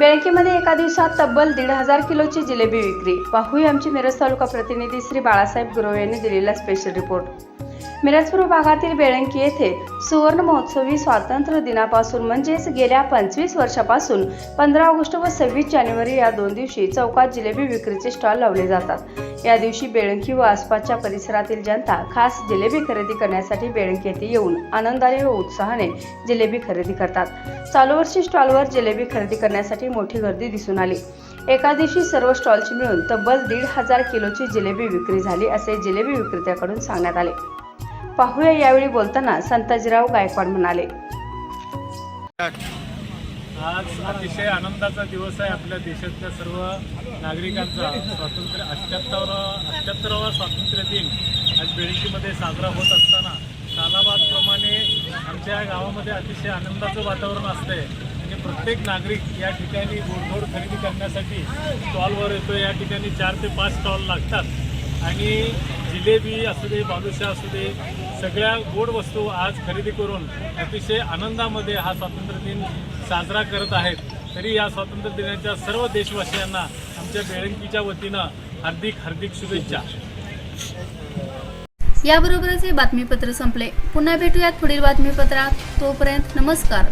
बेळंकीमध्ये एका दिवसात तब्बल दीड हजार किलोची जिलेबी विक्री. पाहूया आमची मिरज तालुका प्रतिनिधी श्री बाळासाहेब गुरव यांनी दिलेला स्पेशल रिपोर्ट मिरजपूर भागातील बेळंकी येथे सुवर्ण महोत्सवी स्वातंत्र्य दिनापासून म्हणजेच गेल्या पंचवीस वर्षापासून पंधरा ऑगस्ट व सव्वीस जानेवारी या दोन दिवशी चौकात जिलेबी विक्रीचे स्टॉल लावले जातात. या दिवशी बेळंकी व आसपासच्या परिसरातील जनता खास जिलेबी खरेदी करण्यासाठी बेळंकी येथे येऊन आनंदाने व उत्साहाने जिलेबी खरेदी करतात. चालू वर्षी स्टॉलवर जिलेबी खरेदी करण्यासाठी मोठी गर्दी दिसून आली. एका दिवशी सर्व स्टॉलची मिळून तब्बल दीड हजार किलोची जिलेबी विक्री झाली असे जिलेबी विक्रेत्याकडून सांगण्यात आले. पाहूया यावेळी बोलताना संताजीराव गायकवाड म्हणाले. आज अतिशय आनंदाचा दिवस आहे आपल्या देशातल्या सर्व नागरिकांचा. स्वातंत्र्य अठ्ठ्याहत्तर अठ्ठ्याहत्तरावा स्वातंत्र्य दिन आज बेळकीमध्ये साजरा होत असताना सालाबादप्रमाणे आमच्या गावामध्ये अतिशय आनंदाचं वातावरण असतंय. आणि प्रत्येक नागरिक या ठिकाणी गोडधोड खरेदी करण्यासाठी स्टॉलवर येतो या ठिकाणी चार ते पाच स्टॉल लागतात. आणि जिलेबी असू दे बालुशा असू दे सगळ्या गोड वस्तू आज खरेदी करून अतिशय आनंदामध्ये हा स्वातंत्र्य दिन साजरा करत आहेत. तरी या स्वातंत्र्य दिनाच्या सर्व देशवासियांना आमच्या बेळंकीच्या वतीनं हार्दिक हार्दिक शुभेच्छा. याबरोबरच हे बातमीपत्र संपले. पुन्हा भेटूयात पुढील बातमीपत्रात. तोपर्यंत नमस्कार.